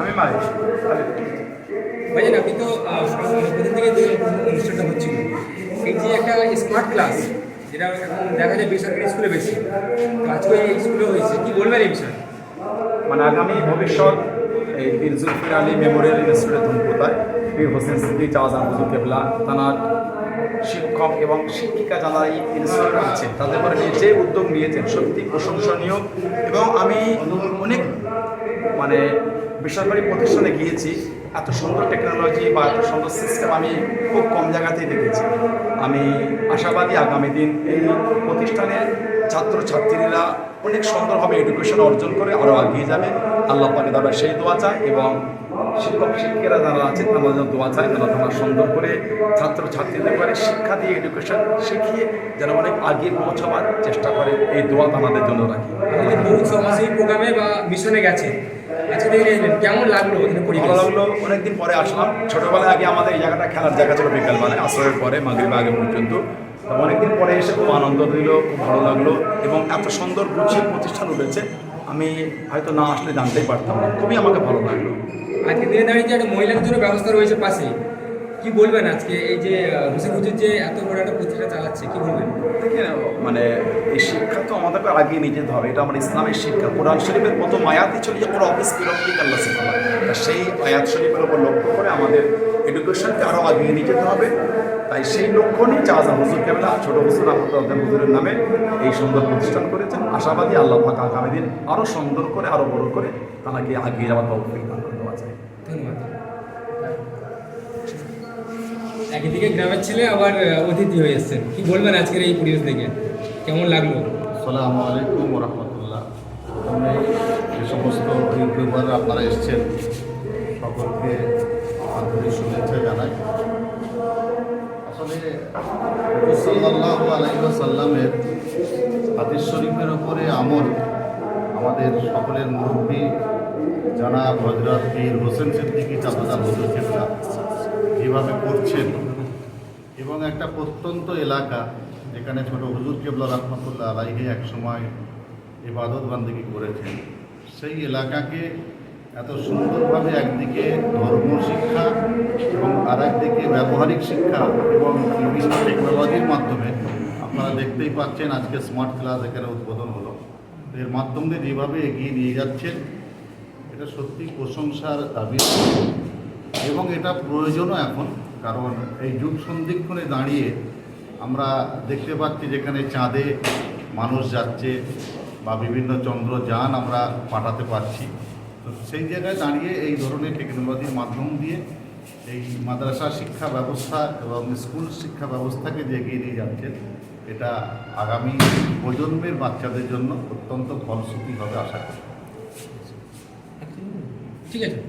আমি মারি। ভাইজান আপনি তো প্রথম থেকে যে অনুষ্ঠানটা হচ্ছিল এই যে একটা স্মার্ট ক্লাস যেটা এখন দেখা যায় বেসরকারি স্কুলে বেশি। তো আজকে এই স্কুলে হয়েছে কি বলবেন এই বিষয়ে? মানে আগামী ভবিষ্যৎ এই বীর জুলফির আলী মেমোরিয়াল ইনস্টিটিউটের ধনপুতায় বীর হোসেন সিদ্দিক জাহাজান হুজুর কেবলা তানার শিক্ষক এবং শিক্ষিকা যারা এই ইনস্টিটিউটে আছে তাদের নিয়ে যে উদ্যোগ নিয়েছেন সত্যি প্রশংসনীয়। এবং আমি অনেক মানে বেসরকারি প্রতিষ্ঠানে গিয়েছি, এত সুন্দর টেকনোলজি বা এত সুন্দর সিস্টেম আমি খুব কম জায়গাতেই দেখেছি। আমি আশাবাদী আগামী দিন এই প্রতিষ্ঠানের ছাত্রছাত্রীরা অনেক সুন্দরভাবে এডুকেশন অর্জন করে আরও এগিয়ে যাবে। আল্লাহ পাকে তারা সেই দোয়া চায় এবং শিক্ষক শিক্ষিকারা যারা আছে তারা যেন দোয়া চায় তারা তারা সুন্দর করে ছাত্র ছাত্রীদের করে শিক্ষা দিয়ে এডুকেশন শিখিয়ে যেন অনেক আগে পৌঁছাবার চেষ্টা করে। এই দোয়া আমাদের জন্য রাখি। বহু সমাজসেবী প্রোগ্রামে বা মিশনে দেখে এলেন কেমন লাগল ভালো লাগল। অনেকদিন পরে আসলাম। ছোটবেলায় আগে আমাদের এই জায়গাটা খেলার জায়গা ছিল বিকালবেলায় আসরের পরে মাগরিব আগে পর্যন্ত। অনেকদিন পরে এসে খুব আনন্দ দিল খুব ভালো লাগল এবং এত সুন্দর গুছিয়ে প্রতিষ্ঠান উঠেছে। আমি হয়তো না আসলে জানতেই পারতাম। খুবই আমাকে ভালো লাগল। আজকে দিনে দাঁড়িয়ে যে একটা মহিলাদের জন্য ব্যবস্থা রয়েছে পাশে। কি বলবেন আজকে? এই যে হোসেন হুজুর যে এত বড় একটা প্রতিষ্ঠান চালাচ্ছে কি বলবেন? দেখেন, মানে এই শিক্ষা তো আমাদেরকে আগিয়ে নিয়ে যেতে হবে এটা আমার ইসলামের শিক্ষা। কোরআন শরীফের মতো মায়াতি ছিল যে ওর অফিস বিরক্তি আল্লাহ সেই আয়াত শরীফের উপর লক্ষ্য করে আমাদের এডুকেশনকে আরও আগিয়ে নিয়ে যেতে হবে। তাই সেই লক্ষ্য নিয়ে চাজা হুজুর কেবলা ছোট হুজুর আহমদ হুজুরের নামে এই সুন্দর প্রতিষ্ঠান করেছেন। আশাবাদী আল্লাহ পাক আগামী দিন আরও সুন্দর করে আরও বড় করে তাকে আগিয়ে যাওয়ার তৌফিক দান করতে ধন্যবাদ। একদিকে গ্রামের ছেলে আবার অতিথি হয়ে এসছেন কি বলবেন আজকের এই পরিবেশ দেখে? কেমন লাগল? আসসালামু আলাইকুম রহমতুল্লাহ প্রথমে যে সমস্ত ইউটিউবার আপনারা এসছেন, সকলকে আন্তরিক শুভেচ্ছা জানাই। আসলে সাল্লাহ আলাইসাল্লামের হাদিস শরীফের ওপরে আমল আমাদের সকলের মুরব্বী জানা হজরত পীর হোসেন সিদ্দিকী চাপাদার হজুর কেবলা যেভাবে করছেন। এবং একটা প্রত্যন্ত এলাকা, যেখানে ছোট হুজুর কেবলা রহমতুল্লাহ আলাইহে এক সময় ইবাদত বান্দিগি করেছেন। সেই এলাকাকে এত সুন্দরভাবে একদিকে ধর্ম শিক্ষা এবং আর একদিকে ব্যবহারিক শিক্ষা এবং বিভিন্ন টেকনোলজির মাধ্যমে আপনারা দেখতেই পাচ্ছেন আজকে স্মার্ট ক্লাস এখানে উদ্বোধন হলো। এর মাধ্যম দিয়ে যেভাবে এগিয়ে নিয়ে যাচ্ছেন, এটা সত্যি প্রশংসার দাবি। এবং এটা প্রয়োজনও এখন, কারণ এই যুগ সন্ধিক্ষণে দাঁড়িয়ে আমরা দেখতে পাচ্ছি যেখানে চাঁদে মানুষ যাচ্ছে বা বিভিন্ন চন্দ্রযান আমরা পাঠাতে পারছি। তো সেই জায়গায় দাঁড়িয়ে এই ধরনের টেকনোলজির মাধ্যম দিয়ে এই মাদ্রাসা শিক্ষা ব্যবস্থা এবং স্কুল শিক্ষা ব্যবস্থাকে যে এগিয়ে নিয়ে যাচ্ছেন, এটা আগামী প্রজন্মের বাচ্চাদের জন্য অত্যন্ত ফলশ্রুতি হবে আশা করি। ঠিক আছে।